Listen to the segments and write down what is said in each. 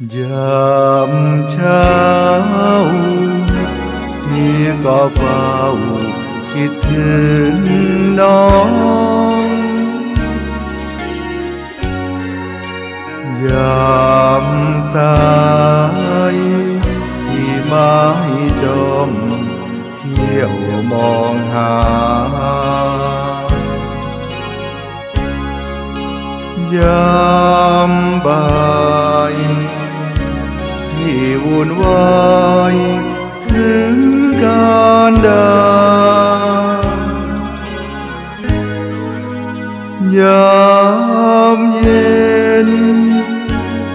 ยามเช้าเมียก็เฝ้าคิดถึงน้อง ยามสายที่ไม้จมเที่ยวมองหา ว่ายถึงการดายามเย็น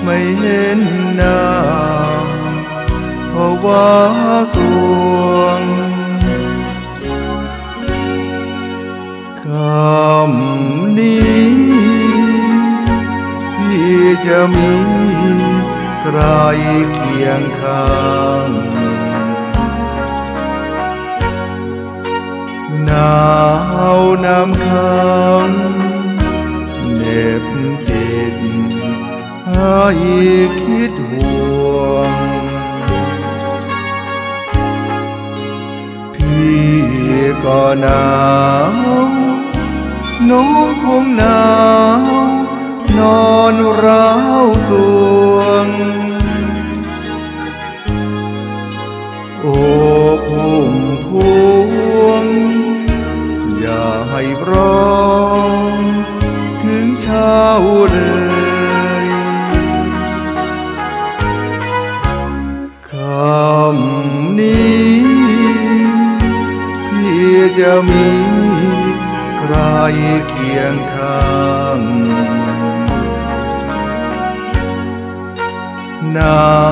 ไม่เห็นหน้าเพราะว่าตัวงคำนี้ที่จะมี รเคียงข้างหนาวน้ำค้างเน็บจิตให้คิดห่วง พี่ก็หนาวน้องคงหนาว นอนร้าวตวง โอ้พุ่มพวง อย่าให้ร้องถึงเช้าเลย คำนี้ที่จะมีใครเคียงข้าง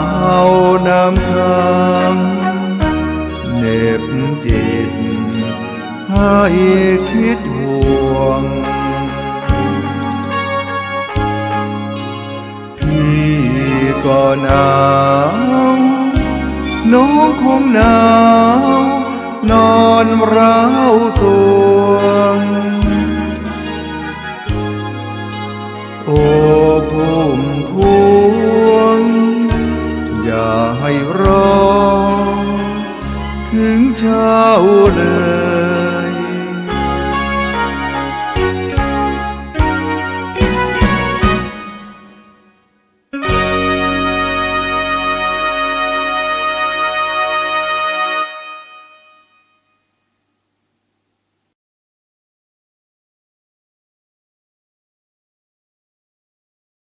เอาน้ำค้างเน็บจิตให้คิดห่วง พี่ก็หนาวน้องคงหนาว นอนร้าวสวง โอ้ภูมิภู 走了。